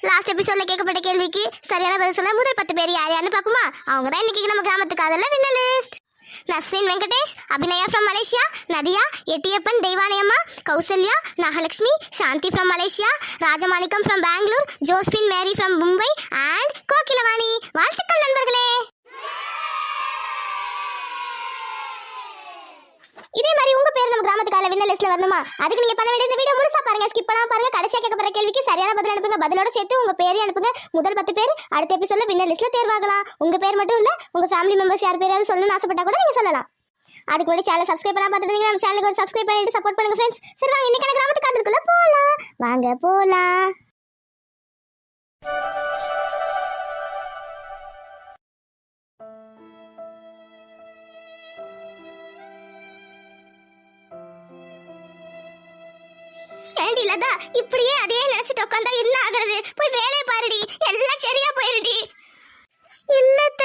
Last எபிசோட்ல கேட்கப்பட்ட கேள்விக்கு சரியான பதில் சொல்ல முதல் பத்து பேர் யார் யாருன்னு பார்ப்போமா? அவங்க தான் இன்னைக்கு நம்ம கிராமத்துக்கு அதில் winner list Nasreen Venkatesh Abhinaya from Malaysia Nadiya Ettiyappan Deivaniyamma Kausalya Nagalakshmi Shanthi from Malaysia Rajamanickam from Bangalore Josephine Mary from Mumbai and Kokilavani. வாழ்த்துக்கள் நண்பர்களே. இதே மாதிரி கிராமத்து கால கிராமத்துக்கால வின்னர் லிஸ்ட்ல வரணுமா? அதுக்கு நீங்க பண்ண வேண்டிய இந்த வீடியோ முழுசா பாருங்க. ஸ்கிப் பண்ணாம பாருங்க. கடைசியா கேட்கப்படுற கேள்விக்கு சரியான பதில் அனுப்புங்க. பதிலோட சேர்த்து உங்க பேரையும் அனுப்புங்க. முதல் பத்து பேர் அடுத்த எபிசோட்ல வின்னர் லிஸ்ட்ல தேர்வாகலாம். உங்க பேர் மட்டும் இல்ல உங்க ஃபேமிலி மெம்பர்ஸ் யார் பேராவது சொல்லணும்னு ஆசைப்பட்டா கூட நீங்க சொல்லலாம். அதுக்கு முன்னாடி சேனல் சப்ஸ்கிரைப் பண்ணா பார்த்துட்டு நம்ம சேனலுக்கு ஒரு சப்ஸ்கிரைப் பண்ணிட்டு சப்போர்ட் பண்ணுங்க ஃப்ரெண்ட்ஸ் சரி வாங்க இன்னைக்கு கிராமத்து காதலுக்குள்ள போலாம். வாங்க போலாம். லதா இப்படியே அதே நினைச்சிட்டு உட்காந்தா என்ன ஆகுறது? போய் வேலையை பாருடி. எல்லாம் சரியா போயிருடி. இல்லத்த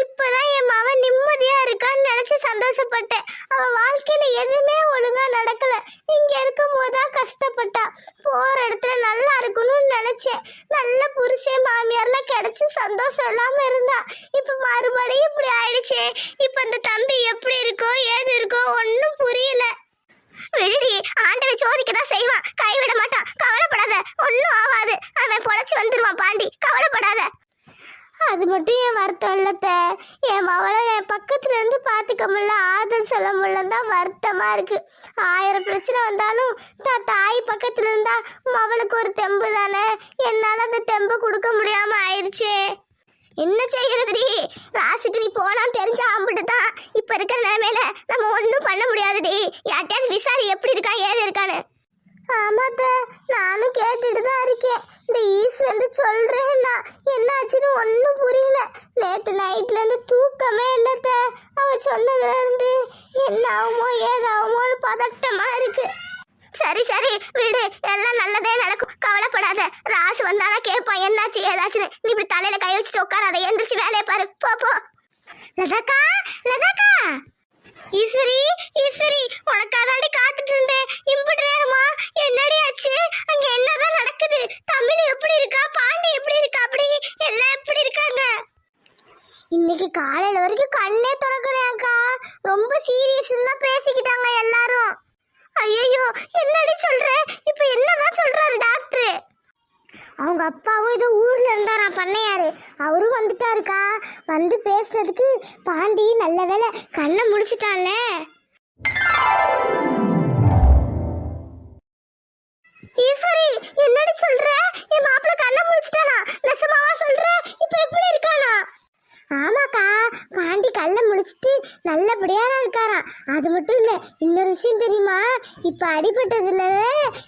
இப்பதான் என் மவன் நிம்மதியா இருக்கான்னு நினைச்சு சந்தோஷப்பட்டேன். அவ வாழ்க்கையில எதுவுமே ஒழுங்கா நடக்கல. இங்க இருக்கும் போதுதான் கஷ்டப்பட்டா. போற இடத்துல நல்லா இருக்கணும்னு நினைச்சேன். நல்ல புருஷே மாமியார்லாம் கிடைச்சு சந்தோஷம் இல்லாம இருந்தா. இப்ப மறுபடியும் இப்படி ஆயிடுச்சே. இப்ப இந்த தம்பி எப்படி இருக்கோ ஏது இருக்கோ ஒன்னும் புரியல. விடுடி ஆண்டவன் சோதிக்க தான் செய்வான். கைவிட மாட்டான். கவலைப்படாத ஒன்றும் ஆகாது. அவன் பொழைச்சி வந்துருவான் பாண்டி. கவலைப்படாத. அது மட்டும் என் வருத்தம் இல்லத்த. என் மவளை என் பக்கத்துல இருந்து பார்த்துக்க முடியல. ஆதல் சொல்ல முடியல தான் வருத்தமா இருக்கு. ஆயிரம் பிரச்சனை வந்தாலும் தான் தாய் பக்கத்துல இருந்தா மவளுக்கு ஒரு தெம்பு தானே? என்னால அந்த தெம்பு கொடுக்க முடியாம ஆயிடுச்சே. என்ன செய்யறதுடி? ராசுக்கு நீ போன தெரிஞ்ச ஆம்பிட்டு தான் இப்ப இருக்கிற நிலைமையில பண்ண முடியாது பண்ண முடியாதுடி. யார்கிட்டயாவது விசாரி எப்படி இருக்கா ஏது இருக்கான்னு. ஆமாத்த நானும் கேட்டுட்டு தான் இருக்கேன். இந்த ஈஸ் வந்து சொல்றேன்னா என்னாச்சுன்னு ஒன்றும் புரியல. நேற்று நைட்ல இருந்து தூக்கமே இல்லைத்த அவ சொன்னதுலேருந்து என்ன ஆகுமோ ஏதாகுமோன்னு பதட்டமா இருக்கு. சரி சரி விடு. எல்லாம் நல்லதே நடக்கும். கவலைப்படாத. ராசு வந்தாலும் கேட்பான் என்னாச்சு ஏதாச்சுன்னு. நீ இப்படி தலையில கை வச்சுட்டு உட்காராத. எந்திரிச்சு வேலையை பாரு. போ போ. லதாக்கா லதாக்கா! ஈஸ்வரி ஈஸ்வரி உனக்காதாண்டி காத்துட்டு இருந்தேன். இம்புட்டு நேரமா? என்னடி ஆச்சு? அங்க என்னதான் நடக்குது? தமிழ் எப்படி இருக்கா? பாண்டி எப்படி இருக்கா? அப்படி எல்லாம் எப்படி இருக்காங்க? இன்னைக்கு காலையில வரைக்கும் கண்ணே திறக்கலையாக்கா ரொம்ப சீரியஸ் தான் பேசிக்கிட்டாங்க எல்லாரும். ஐயோ என்னடி சொல்ற? இப்போ என்னதான் சொல்றாரு டாக்டர்? அவங்க அப்பாவும் ஏதோ ஊர்ல இருந்தாரா? பண்ணையாரு அவரும் வந்துட்டாருக்கா. வந்து பேசுனதுக்கு பாண்டி நல்ல வேளை கண்ணை முடிச்சிட்டான்ல. ஈஸ்வரி என்னடி சொல்ற? என் மாப்பிள்ள கண்ணை முடிச்சிட்டானா? நெசமாவா சொல்ற? இப்போ எப்படி இருக்கானா? ஆமாக்கா பாண்டி கல்ல முடிச்சிட்டு நல்லபடியா இருக்காராம் அது மட்டும் இல்ல இன்னொரு விஷயம் தெரியுமா? இப்ப அடிபட்டதுல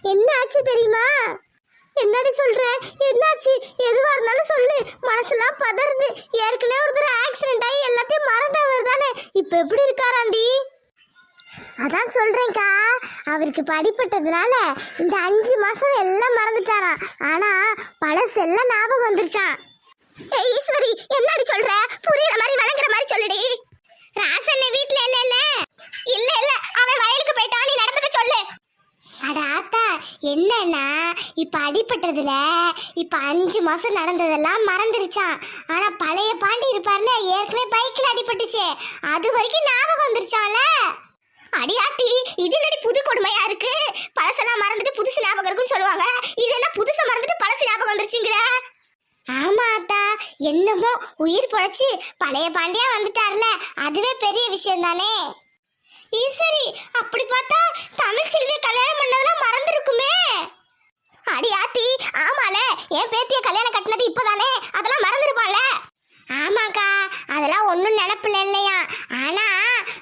என்ன ஆச்சு தெரியுமா? என்னடி சொல்ற? என்னாச்சு? எதுவா இருந்தாலும் சொல்லு. மனசுலாம் பதறுது. ஏற்கனவே ஒரு தடவை ஆக்சிடென்ட் ஆகி எல்லாத்தையும் மறந்தவர் தானே. இப்போ எப்படி இருக்காராண்டி? அதான் சொல்றேன்க்கா. அவருக்கு படிப்பட்டதுனால இந்த அஞ்சு மாசம் எல்லாம் மறந்துட்டாராம். ஆனா பழசெல்லாம் ஞாபகம் வந்துருச்சான் ஏய் ஈஸ்வரி என்னடி சொல்ற? புரியுற மாதிரி வழங்குற மாதிரி சொல்லுடி. ராசன் வீட்ல இல்லை இல்ல. இல்ல இல்ல. அவன் வயலுக்கு போயிட்டான். நீ நடந்தத சொல்லு. அட ஆத்தா என்னன்னா இப்ப அடிபட்டதுல இப்ப அஞ்சு மாசம் நடந்ததெல்லாம் மறந்துருச்சான். ஆனா பழைய பாண்டி இருப்பார்ல ஏற்கனவே பைக்ல அடிபட்டுச்சே. அது வரைக்கும் ஞாபகம் வந்துருச்சான்ல? அடியாத்தி இது என்னடி புது கொடுமையா இருக்கு? பழசெல்லாம் மறந்துட்டு புதுசு ஞாபகம் இருக்குன்னு சொல்லுவாங்க. இது என்ன புதுசை மறந்துட்டு பழசு ஞாபகம் வந்துருச்சுங்கிற? ஆமா அத்தா என்னமோ உயிர் பொழைச்சி பழைய பாண்டியா வந்துட்டார்ல. அதுவே பெரிய விஷயம் தானே ஈஸ்வரி அப்படி பார்த்தா தமிழ் செல்வி கல்யாணம் பண்ணதெல்லாம் மறந்துருக்குமே. அடி ஆத்தி ஆமால. என் பேத்திய கல்யாணம் கட்டினது இப்பதானே? அதெல்லாம் மறந்துருப்பான்ல. ஆமாக்கா அதெல்லாம் ஒன்றும் நினப்பில்ல இல்லையா? ஆனா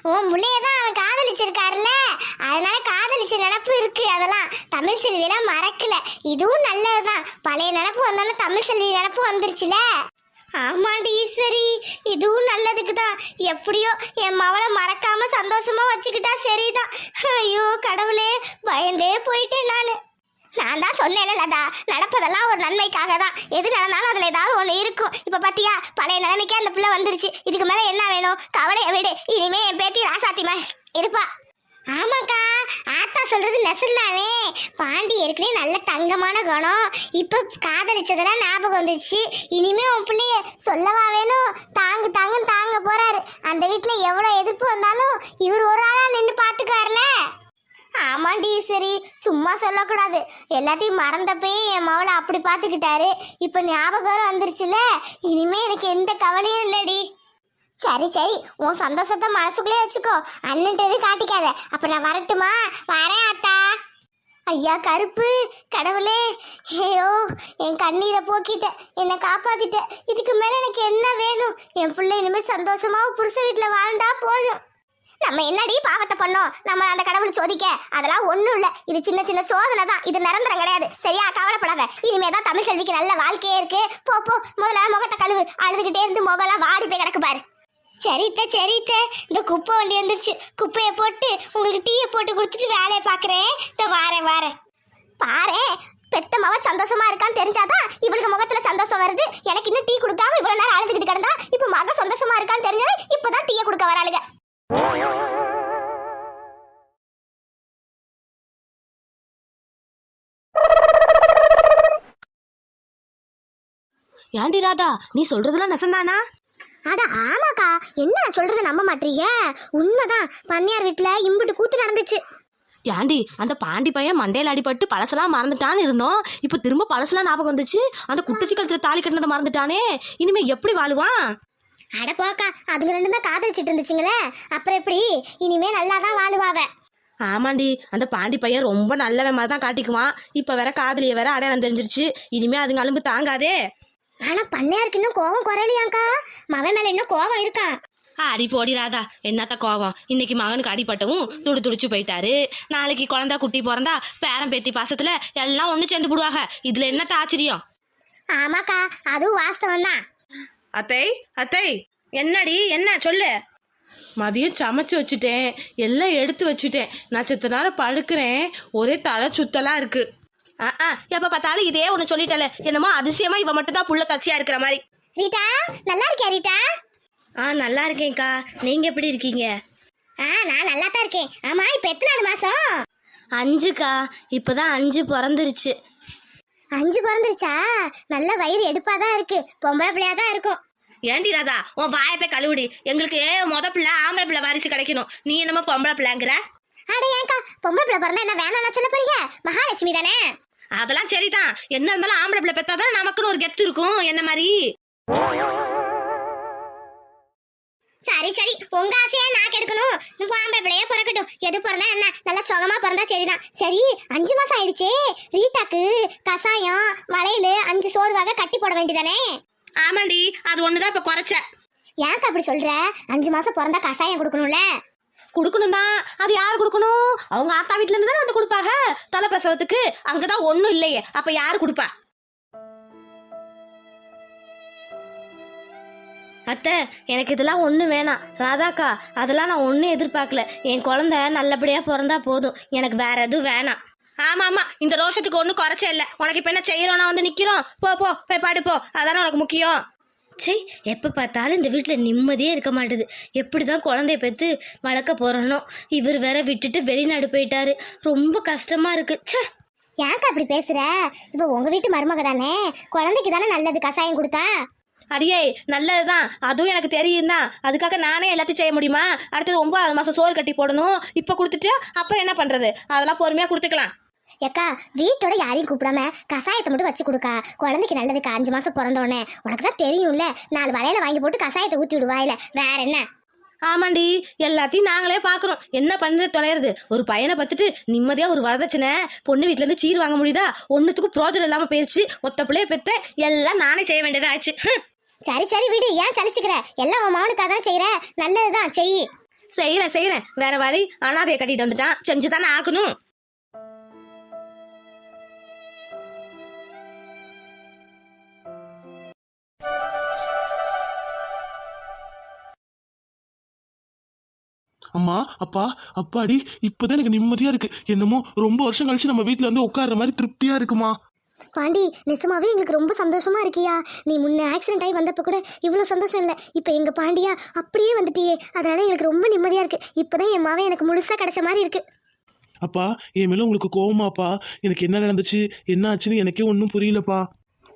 உன் முள்ளைய தான் அவன் காதலிச்சிருக்காருல்ல. அதனால காதலிச்ச நினப்பு இருக்கு அதெல்லாம். தமிழ் செல்வியெல்லாம் மறக்கல. இதுவும் நல்லதுதான். பழைய நினப்பு வந்தாலும் தமிழ் செல்வி நினப்பு வந்துருச்சுல. ஆமாண்டி ஈஸ்வரி. இதுவும் நல்லதுக்கு தான் எப்படியோ என் மவளை மறக்காம சந்தோஷமா வச்சுக்கிட்டா சரிதான். ஐயோ கடவுளே பயந்தே போயிட்டேன் நான். நான் தான் சொன்னேன்ல லதா. நடப்பதெல்லாம் ஒரு நன்மைக்காக தான் எது நடந்தாலும் அதில் ஏதாவது ஒன்று இருக்கும். இப்போ பார்த்தியா பழைய நிலைமைக்கே அந்த பிள்ளை வந்துருச்சு. இதுக்கு மேலே என்ன வேணும்? கவலையை விடு. இனிமே என் பேத்தி ராசாத்தி மே இருப்பா. ஆமாக்கா ஆத்தா சொல்றது நெசந்தாவே. பாண்டி ஏற்கனவே நல்ல தங்கமான குணம். இப்போ காதலிச்சதெல்லாம் ஞாபகம் வந்துச்சு இனிமே உன் பிள்ளைய சொல்லவா வேணும் தாங்கு தாங்கு தாங்க போறாரு. அந்த வீட்டில் எவ்வளோ எதிர்ப்பு வந்தாலும் இவர் ஒரு ஆளா நின்று பாத்துக்காருல ஆமாண்டி சரி சும்மா சொல்லக்கூடாது. எல்லாத்தையும் மறந்தப்பயே என் மவளை அப்படி பார்த்துக்கிட்டாரு இப்போ ஞாபகம் வந்துருச்சுல. இனிமே எனக்கு எந்த கவலையும் இல்லடி. சரி சரி. உன் சந்தோஷத்தை மனசுக்குள்ளே வச்சுக்கோ. அண்ணன்ட்டு எதுவும் காட்டிக்காத. அப்ப நான் வரட்டுமா? வரேன் அத்தா. ஐயா கருப்பு. கடவுளே. ஐயோ என் கண்ணீரை போக்கிட்ட. என்னை காப்பாத்திட்ட. இதுக்கு மேல எனக்கு என்ன வேணும்? என் பிள்ளை இனிமேல் சந்தோஷமாக புருஷ வீட்டில் வாழ்ந்தா போதும். நம்ம என்னடி பாவத்தை பண்ணோம்? நம்ம அந்த கடவுள் சோதிக்க. அதெல்லாம் ஒன்றும் இல்லை. இது சின்ன சின்ன சோதனை தான். இது நிரந்தரம் கிடையாது. சரியா கவலைப்படாத. இனிமே தான் தமிழ் கல்விக்கு நல்ல வாழ்க்கையே இருக்கு. போ போ. முதல்ல முகத்தை கழுவு. அழுதுகிட்டே இருந்து முகம்லாம் வாடி போய் கிடக்கு பாரு. சரித்த சரித்த. இந்த குப்பை வண்டி வந்துருச்சு. குப்பையை போட்டு உங்களுக்கு டீயை போட்டு கொடுத்துட்டு வேலையை பார்க்குறேன். இந்த வாரேன் வாரேன். பாரு பெத்த மவ சந்தோஷமா இருக்கான்னு தெரிஞ்சாதான் இவளுக்கு முகத்துல சந்தோஷம் வருது. எனக்கு இன்னும் டீ கொடுக்காம இவ்வளவு நேரம் அழுதுகிட்டு கிடந்தா இப்ப மக சந்தோஷமா இருக்கான்னு தெரிஞ்சது இப்பதான் டீயை கொடுக்க வராளுங்க ஏண்டி ராதா நீ சொல்றதுலாம் நெசந்தானா? அட ஆமாக்கா. என்ன சொல்றது நம்ப மாட்டீங்க? உண்மைதான். பண்ணையார் வீட்டுல இம்புட்டு கூத்து நடந்துச்சு. ஏண்டி அந்த பாண்டி பையன் மண்டையில அடிபட்டு பழசெல்லாம் மறந்துட்டான்னு இருந்தோம். இப்போ திரும்ப பழசெல்லாம் ஞாபகம் வந்துச்சு? அந்த குட்டச்சி கழுத்துல தாலி கட்டினதை மறந்துட்டானே. இனிமே எப்படி வாழுவான்? அட போக்கா அதுங்க ரெண்டும் தான் காதலிச்சிட்டு இருந்துச்சுங்களே. அப்புறம் எப்படி? இனிமே நல்லா தான் வாழுவாவ ஆமாண்டி அந்த பாண்டி பையன் ரொம்ப நல்லவன் மாதிரி தான் காட்டிக்குவான். இப்போ வேற காதலிய வேற அடையாளம் தெரிஞ்சிருச்சு. இனிமே அதுங்க அலும்பு தாங்காதே. ஆனா பண்ணையாருக்கு இன்னும் கோவம் குறையலையாக்கா மவன் மேல இன்னும் கோவம் இருக்கான் அடி போடி ராதா என்னத்த கோவம்? இன்னைக்கு மகனுக்கு அடிபட்டவும் துடு துடிச்சு போயிட்டாரு. நாளைக்கு குழந்தா குட்டி பிறந்தா பேரன் பேத்தி பாசத்துல எல்லாம் ஒண்ணு சேர்ந்து போடுவாங்க. இதுல என்னத்த ஆச்சரியம்? ஆமாக்கா அதுவும் வாஸ்தவம் தான் அத்தை அத்தை என்னடி என்ன சொல்லு? மதியம் சமைச்சு வச்சுட்டேன் எல்லாம் எடுத்து வச்சுட்டேன். நான் செத்த நேரம் படுக்கிறேன் ஒரே தலை சுத்தலா இருக்கு. ஆ எப்ப பார்த்தாலும் இதே ஒன்று சொல்லிட்டல என்னமோ அதிசயமா இவ மட்டும் தான் புள்ள தச்சியா இருக்கிற மாதிரி. ரீட்டா நல்லா இருக்கியா ரீட்டா? ஆ நல்லா இருக்கேன்க்கா. நீங்க எப்படி இருக்கீங்க? ஆ நான் நல்லா தான் இருக்கேன். ஆமா இப்ப எத்தனாவது மாசம்? அஞ்சுக்கா. இப்பதான் அஞ்சு பிறந்துருச்சு. அஞ்சு பிறந்துருச்சா? நல்ல வயிறு எடுப்பாதான் இருக்கு. பொம்பளை பிள்ளையா தான் இருக்கும். ஏண்டி ராதா உன் வாயை போய் கழுவுடி. எங்களுக்கு மொத பிள்ளை ஆம்பளை பிள்ளை வாரிசு கிடைக்கணும். நீ என்னமோ பொம்பளை பிள்ளைங்கிற? அட ஏன்க்கா பொம்பளை பிள்ளை பிறந்தா என்ன வேணாம் சொல்ல போறீங்க? மகாலட்சுமி தானே? அதெல்லாம் சரிதான். என்ன இருந்தாலும் ஆம்பளை பிள்ளை பெத்தாதான் நமக்குன்னு ஒரு கெத்து இருக்கும். என்ன மாதிரி? சரி சரி. உங்க ஆசையா நான் கெடுக்கணும் உங்க ஆம்பளை பிள்ளைய பிறக்கட்டும். எது பிறந்தா என்ன? நல்லா சுகமா பிறந்தா சரிதான். சரி அஞ்சு மாசம் ஆயிடுச்சே. ரீட்டாக்கு கசாயம் வளையல் அஞ்சு சோறு வகை கட்டி போட வேண்டியதானே? ஆமாண்டி அது ஒண்ணுதான் இப்ப குறைச்ச. ஏன்க்கா அப்படி சொல்ற? அஞ்சு மாசம் பிறந்தா கசாயம் கொடுக்கணும்ல? கொடுக்கணும் தான் அது யார் கொடுக்கணும்? அவங்க ஆத்தா வீட்ல இருந்து தானே வந்து கொடுப்பாங்க. தலை பிரசவத்துக்கு அங்கதான் ஒண்ணும் இல்லையே. அப்ப யார் கொடுப்பா? அத்தை எனக்கு இதெல்லாம் ஒன்றும் வேணாம். ராதாக்கா அதெல்லாம் நான் ஒன்றும் எதிர்பார்க்கல. என் குழந்த நல்லபடியாக பிறந்தா போதும். எனக்கு வேற எதுவும் வேணாம். ஆமா ஆமா இந்த ரோஷத்துக்கு ஒன்றும் குறைச்ச இல்லை. உனக்கு இப்போ என்ன செய்யறோம்? வந்து நிற்கிறோம் போ போ போய் பாடு போ அதானே உனக்கு முக்கியம். சே எப்போ பார்த்தாலும் இந்த வீட்டில் நிம்மதியே இருக்க மாட்டுது. எப்படி தான் குழந்தைய பெற்று வளர்க்க போகிறனோ இவர் வேற விட்டுட்டு வெளிநாடு போயிட்டாரு. ரொம்ப கஷ்டமாக இருக்கு. ச்சே. ஏன்க்கா அப்படி பேசுற? இவ உங்க வீட்டு மருமக தானே. குழந்தைக்கு தானே நல்லது கசாயம் கொடுத்தா? அடியே நல்லதுதான். அதுவும் எனக்கு தெரியும் தான் அதுக்காக நானே எல்லாத்தையும் செய்ய முடியுமா? அடுத்தது ஒன்பதாவது மாதம் சோறு கட்டி போடணும். இப்போ கொடுத்துட்டு அப்புறம் என்ன பண்ணுறது அதெல்லாம் பொறுமையாக கொடுத்துக்கலாம். ஏக்கா வீட்டோட யாரையும் கூப்பிடாம கசாயத்தை மட்டும் வச்சு கொடுக்கா. குழந்தைக்கு நல்லதுக்கு அஞ்சு மாசம் பிறந்தோடனே உனக்கு தான் தெரியும்ல நாலு வலையில வாங்கி போட்டு கசாயத்தை ஊத்தி விடுவாயில வேற என்ன? ஆமாண்டி எல்லாத்தையும் நாங்களே பார்க்குறோம் என்ன பண்ணுறது தொலைறது? ஒரு பையனை பார்த்துட்டு நிம்மதியாக ஒரு வரதட்சணை பொண்ணு வீட்டிலேருந்து சீர் வாங்க முடியுதா? ஒன்றுத்துக்கும் பிரோஜனம் இல்லாமல் போயிடுச்சு ஒத்த பிள்ளைய பெற்றேன் எல்லாம் நானே செய்ய வேண்டியதா ஆச்சு. சரி சரி விடு. ஏன் சலிச்சுக்கிற? எல்லாம் உன் மகனுக்காக தானே செய்யற. நல்லதுதான். செய். செய்கிறேன் செய்கிறேன் வேற வழி அனாதையை கட்டிட்டு வந்துட்டான். செஞ்சு தானே ஆக்கணும் அம்மா அப்பா அப்பாடி இப்பதான் எனக்கு நிம்மதியா இருக்கு. என்னமோ ரொம்ப வருஷம் கழிச்சு நம்ம வீட்ல வந்து உட்கார்ற மாதிரி திருப்தியா இருக்குமா? பாண்டி நிஜமாவே எங்களுக்கு ரொம்ப சந்தோஷமா இருக்கியா? நீ முன்ன ஆக்சிடென்ட் ஆகி வந்தப்ப கூட இவ்வளவு சந்தோஷம் இல்லை. இப்போ எங்க பாண்டியா அப்படியே வந்துட்டியே. அதனால எங்களுக்கு ரொம்ப நிம்மதியா இருக்கு. இப்பதான் என் மாவன் எனக்கு முழுசா கிடைச்ச மாதிரி இருக்கு. அப்பா என் மேல உங்களுக்கு கோவமாப்பா? எனக்கு என்ன நடந்துச்சு? என்ன ஆச்சுன்னு எனக்கே ஒன்றும் புரியலப்பா.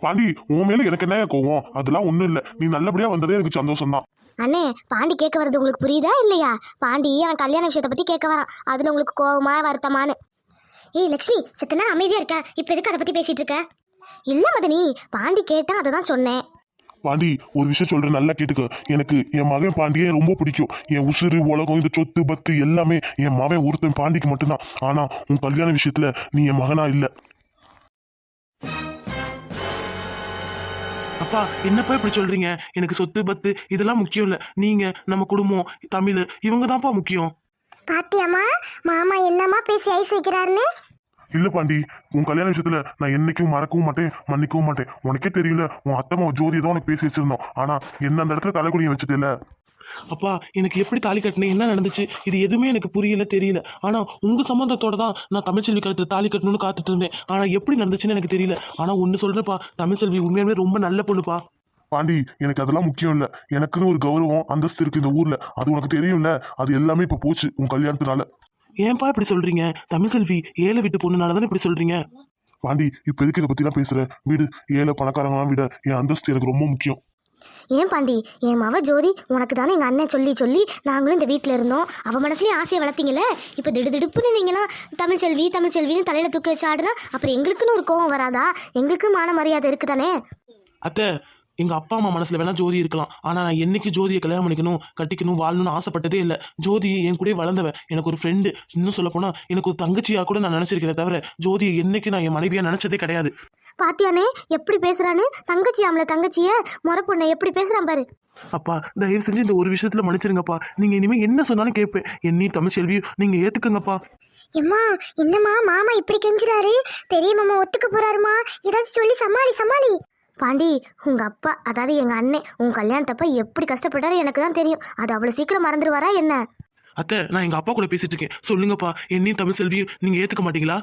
பாண்டி உன் மேல எனக்கு என்ன கோவம்? அதெல்லாம் ஒண்ணும் இல்ல. நீ நல்லபடியா வந்ததே எனக்கு சந்தோஷம் தான் அண்ணே பாண்டி கேட்க வர்றது உங்களுக்கு புரியுதா இல்லையா? பாண்டி அவன் கல்யாண விஷயத்தை பத்தி கேட்க வரான். அதுல உங்களுக்கு கோவமா வருத்தமானு ஏய் லக்ஷ்மி சத்தனா அமைதியா இருக்க. இப்ப எதுக்கு அதை பத்தி பேசிட்டு இருக்க? இல்ல மதனி பாண்டி கேட்டா அதை தான் சொன்னேன். பாண்டி ஒரு விஷயம் சொல்றேன். நல்லா கேட்டுக்க. எனக்கு என் மகன் பாண்டியே ரொம்ப பிடிக்கும். என் உசுறு உலகம் இந்த சொத்து பத்து எல்லாமே என் மகன் ஒருத்தன் பாண்டிக்கு மட்டும்தான். ஆனா உன் கல்யாண விஷயத்துல நீ என் மகனா இல்ல. அப்பா என்னப்பா இப்படி சொல்றீங்க? எனக்கு சொத்து பத்து இதெல்லாம் முக்கியம் இல்லை. நீங்க நம்ம குடும்பம் தமிழ் இவங்க தான்ப்பா முக்கியம். பாத்தியாமா மாமா என்னமா பேசி ஐஸ் வைக்கிறாருன்னு? இல்ல பாண்டி உன் கல்யாண விஷயத்துல நான் என்னைக்கும் மறக்கவும் மாட்டேன் மன்னிக்கவும் மாட்டேன். உனக்கே தெரியல உன் அத்தம்மா ஜோதி தான் உனக்கு பேசி வச்சிருந்தோம். ஆனா என்ன அந்த இடத்துல தலைக்குடியை வச்சது அப்பா எனக்கு எப்படி தாலி கட்டினேன்? என்ன நடந்துச்சு? இது எதுவுமே எனக்கு புரியல தெரியல. ஆனா உங்க சம்மந்தத்தோட தான் நான் தமிழ்ச்செல்வி கழுத்துல தாலி கட்டணும்னு காத்துட்டு இருந்தேன் ஆனா எப்படி நடந்துச்சுன்னு எனக்கு தெரியல. ஆனா ஒன்னு சொல்றேன்ப்பா தமிழ்செல்வி உண்மையாலுமே ரொம்ப நல்ல பொண்ணுப்பா. பாண்டி எனக்கு அதெல்லாம் முக்கியம் இல்ல. எனக்குன்னு ஒரு கௌரவம் அந்தஸ்து இருக்கு இந்த ஊர்ல. அது உனக்கு தெரியும்ல? அது எல்லாமே இப்ப போச்சு உன் கல்யாணத்தினால. ஏன்பா இப்படி சொல்றீங்க? தமிழ்செல்வி ஏழை வீட்டு பொண்ணுனால தானே இப்படி சொல்றீங்க? பாண்டி இப்ப எதுக்கு இதை பத்திலாம் பேசுற? வீடு ஏழை பணக்காரங்களாம் விட என் அந்தஸ்து எனக்கு ரொம்ப முக்கியம். ஏன் பாண்டி? என் மவ ஜோதி உனக்கு தானே எங்கள் அண்ணன் சொல்லி சொல்லி நாங்களும் இந்த வீட்டில் இருந்தோம். அவன் மனசுலேயும் ஆசையை வளர்த்தீங்களே இப்போ திடுதிடுப்புன்னு நீங்களாம் தமிழ்ச்செல்வி தமிழ்ச்செல்வின்னு தலையில் தூக்கி வச்சு ஆடுனா அப்புறம் எங்களுக்குன்னு ஒரு கோவம் வராதா? எங்களுக்கு மான மரியாதை இருக்குதானே? அத்தை எங்க அப்பா அம்மா மனசுல வேணா ஜோதி இருக்கலாம். ஆனா நான் என்னைக்கு ஜோதியை கல்யாணம் பண்ணிக்கணும் கட்டிக்கணும் வாழணும்னு ஆசைப்பட்டதே இல்லை. ஜோதி என் கூட வளர்ந்தவன். எனக்கு ஒரு ஃப்ரெண்டு இன்னும் சொல்ல போனா எனக்கு ஒரு தங்கச்சியா கூட நான் நினைச்சிருக்கிறேன் தவிர ஜோதியை என்னைக்கு நான் என் மனைவியா நினைச்சதே கிடையாது. பாத்தியானே எப்படி பேசுறான்னு? தங்கச்சி ஆம்பளை தங்கச்சிய முறை பொண்ணை எப்படி பேசுறான் பாரு. அப்பா தயவு செஞ்சு இந்த ஒரு விஷயத்துல மன்னிச்சிருங்கப்பா. நீங்க இனிமே என்ன சொன்னாலும் கேட்பேன். என்னி தமிழ்ச்செல்வி நீங்க ஏத்துக்குங்கப்பா. எம்மா என்னம்மா மாமா இப்படி கெஞ்சுறாரு? பெரிய மாமா ஒத்துக்க போறாருமா ஏதாச்சும் சொல்லி சமாளி சமாளி. பாண்டி உங்க அப்பா அதாவது எங்க அண்ணன் உன் கல்யாணத்தப்ப எப்படி கஷ்டப்பட்டாரு எனக்கு தான் தெரியும். அது அவ்வளவு சீக்கிரம் மறந்துடுவாரா என்ன? அத்தை நான் எங்க அப்பா கூட பேசிட்டு இருக்கேன். சொல்லுங்கப்பா என்னையும் தமிழ்செல்வி நீங்க ஏத்துக்க மாட்டீங்களா?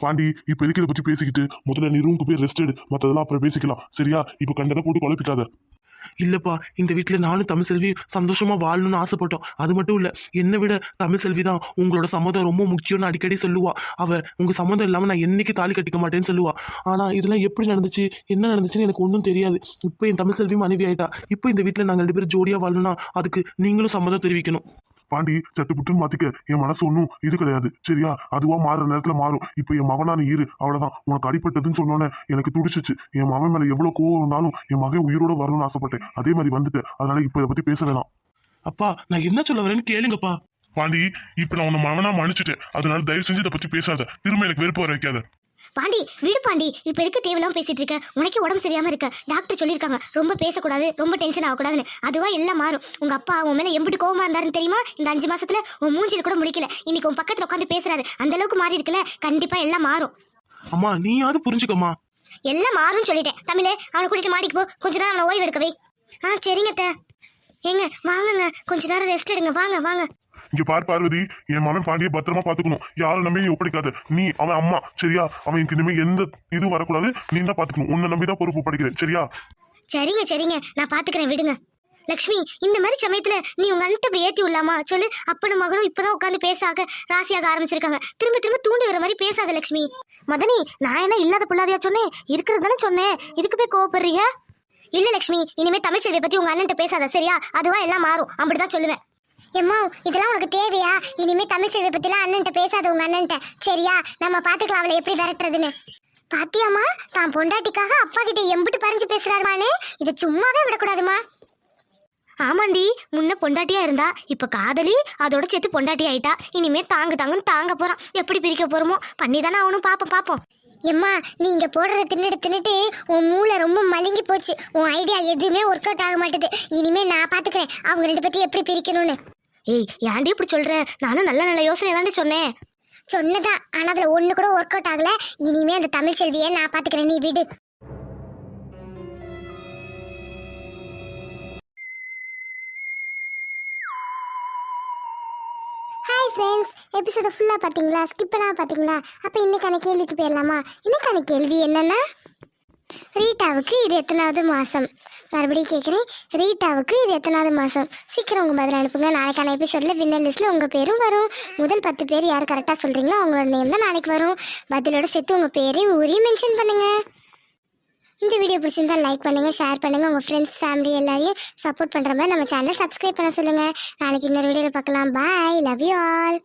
பாண்டி இப்ப எதுக்கு இதை பத்தி பேசிக்கிட்டு? முதல்ல நீ ரூமுக்கு போய் ரெஸ்ட் எடு. மத்ததெல்லாம் அப்புறம் பேசிக்கலாம். சரியா? இப்ப கண்டதை போட்டு குழப்பிக்காத. இல்லைப்பா இந்த வீட்டில் நானும் தமிழ் செல்வி சந்தோஷமாக வாழணும்னு ஆசைப்பட்டோம். அது மட்டும் இல்லை என்னை விட தமிழ் செல்வி தான் உங்களோட சம்மதம் ரொம்ப முக்கியம்னு அடிக்கடி சொல்லுவா. அவள் உங்கள் சம்மதம் இல்லாமல் நான் என்னைக்கு தாலி கட்டிக்க மாட்டேன்னு சொல்லுவா. ஆனால் இதெல்லாம் எப்படி நடந்துச்சு என்ன நடந்துச்சுன்னு எனக்கு ஒன்றும் தெரியாது. இப்போ என் தமிழ்செல்வி மனைவி ஆகிட்டா இப்போ இந்த வீட்டில் நாங்கள் ரெண்டு பேரும் ஜோடியாக வாழணும்னா அதுக்கு நீங்களும் சம்மதம் தெரிவிக்கணும். பாண்டி சட்டு புட்டுன்னு மாத்திக்க. என் மனசு ஒன்றும் இது கிடையாது. சரியா? அதுவா மாறுற நேரத்துல மாறும். இப்போ என் மகனா நீ இரு. அவ்வளவுதான். உனக்கு அடிப்பட்டதுன்னு சொன்னோன்னே எனக்கு துடிச்சிச்சு. என் மகன் மேல எவ்வளவு கோவம் இருந்தாலும் என் மகன் உயிரோட வரணும்னு ஆசைப்பட்டேன். அதே மாதிரி வந்துட்டேன் அதனால இப்போ இதை பத்தி பேச வேணாம். அப்பா நான் என்ன சொல்ல வரேன்னு கேளுங்கப்பா. பாண்டி இப்ப நான் உன்னை மகனா மன்னிச்சிட்டேன். அதனால தயவு செஞ்சு இதை பத்தி பேசாத. திரும்ப எனக்கு வெறுப்பு வர வைக்காத. பாண்டி விடு பாண்டி இப்ப எதுக்கு தேவையில்லாம பேசிட்டு இருக்க? உனக்கே உடம்பு சரியாம இருக்க. டாக்டர் சொல்லியிருக்காங்க. ரொம்ப பேசக்கூடாது ரொம்ப டென்ஷன் ஆகக்கூடாதுன்னு. அதுவா எல்லாம் மாறும். உங்க அப்பா உன் மேல எப்படி கோவமா இருந்தாருன்னு தெரியுமா? இந்த அஞ்சு மாசத்துல உன் மூஞ்சில கூட முடிக்கல. இன்னைக்கு உன் பக்கத்துல உட்காந்து பேசுறாரு. அந்த அளவுக்கு மாறி இருக்குல்ல? கண்டிப்பா எல்லாம் மாறும். அம்மா நீயாவது புரிஞ்சுக்கம்மா. எல்லாம் மாறும்னு சொல்லிட்டேன். தமிழே அவனை கூட்டிட்டு மாடிக்கு போ. கொஞ்ச நேரம் அவனை ஓய்வு எடுக்க வை. ஆ சரிங்க அத்தை. ஏங்க வாங்குங்க. கொஞ்ச நேரம் ரெஸ்ட் எடுங்க. வாங்க வாங்க. இங்க பார் பார்வதி என் மகன் பாண்டிய பத்திரமா பாத்துக்கணும் யாரும் நம்பி நீ ஒப்படைக்காத? நீ அவன் அம்மா சரியா? அவன் இனிமே எந்த இதுவும் வரக்கூடாது. நீ தான் பாத்துக்கணும் உன்னை நம்பி தான் பொறுப்பு படிக்கிறேன் சரியா? சரிங்க சரிங்க. நான் பாத்துக்கிறேன் விடுங்க. லக்ஷ்மி இந்த மாதிரி சமயத்துல நீ உங்க அண்ணன் இப்படி ஏத்தி விடலாமா? சொல்லு. அப்பனும் மகனும் இப்பதான் உட்காந்து பேசாக ராசியாக ஆரம்பிச்சிருக்காங்க. திரும்ப திரும்ப தூண்டி வர மாதிரி பேசாத லக்ஷ்மி. மதனி நான் என்ன இல்லாத பிள்ளாதையா சொன்னேன்? இருக்கிறது தானே சொன்னேன். இதுக்கு போய் கோவப்படுறீங்க இல்ல லக்ஷ்மி. இனிமே தமிழ்ச்செல்வியை பத்தி உங்க அண்ணன் பேசாத சரியா? அதுவா எல்லாம் மாறும். அப்படிதான் சொல்லுவேன். எம்மா இதெல்லாம் உனக்கு தேவையா? இனிமே தமிழ் செல்வி பத்திலாம் அண்ணன்ட்ட பேசாத உங்க அண்ணன்ட்ட. சரியா? நம்ம பாத்துக்கலாம் அவளை எப்படி விரட்டுறதுன்னு. பாத்தியாமா தான் பொண்டாட்டிக்காக அப்பா கிட்ட எம்பிட்டு பறிஞ்சு பேசுறாருமானே இதை சும்மாவே விடக்கூடாதுமா. ஆமாண்டி முன்ன பொண்டாட்டியா இருந்தா இப்ப காதலி அதோட சேர்த்து பொண்டாட்டி ஆயிட்டா. இனிமே தாங்கு தாங்குன்னு தாங்க போறான். எப்படி பிரிக்க போறோமோ? பண்ணி தானே அவனும் பாப்போம் பாப்போம். எம்மா நீ இங்க போடுறத தின்னுட்டு தின்னுட்டு உன் மூளை ரொம்ப மழுங்கி போச்சு. உன் ஐடியா எதுவுமே ஒர்க் அவுட் ஆக மாட்டேது. இனிமே நான் பாத்துக்கிறேன். அவங்க ரெண்டு பத்தி எப்படி பிரிக்கணும்னு. ஏய் ஏன்டி இப்படி சொல்ற? நானும் நல்ல நல்ல யோசனை தாண்டி சொன்னேன். சொன்னதான் ஆனா அதுல ஒண்ணு கூட ஒர்க் அவுட் ஆகல. இனிமே அந்த தமிழ் செல்வியை நான் பாத்துக்கிறேன். நீ விடு. ஹாய் ஃப்ரெண்ட்ஸ் எபிசோட ஃபுல்லாக பார்த்தீங்களா ஸ்கிப் பண்ணாம பார்த்தீங்களா அப்போ இன்னைக்கான கேள்விக்கு போயிடலாமா? இன்னைக்கான கேள்வி என்னன்னா ரீட்டாவுக்கு இது எத்தனாவது மாதம் மறுபடியும் கேட்குறேன் ரீட்டாவுக்கு இது எத்தனாவது மாதம் சீக்கிரம் உங்கள் பதில் அனுப்புங்க. நாளைக்கான எபிசோடில் வின்னர் லிஸ்ட்டில் உங்கள் பேரும் வரும். முதல் பத்து பேர் யார் கரெக்டாக சொல்கிறீங்களோ அவங்களோட நேம் தான் நாளைக்கு வரும். பதிலோட சேர்த்து உங்கள் பேரையும் ஊரையும் மென்ஷன் பண்ணுங்கள் இந்த வீடியோ பிடிச்சிருந்தா லைக் பண்ணுங்கள் ஷேர் பண்ணுங்கள் உங்கள் ஃப்ரெண்ட்ஸ் ஃபேமிலி எல்லாரையும் சப்போர்ட் பண்ணுற மாதிரி நம்ம சேனலை சப்ஸ்கிரைப் பண்ண சொல்லுங்கள் நாளைக்கு இன்னொரு வீடியோவில் பார்க்கலாம். Bye love you all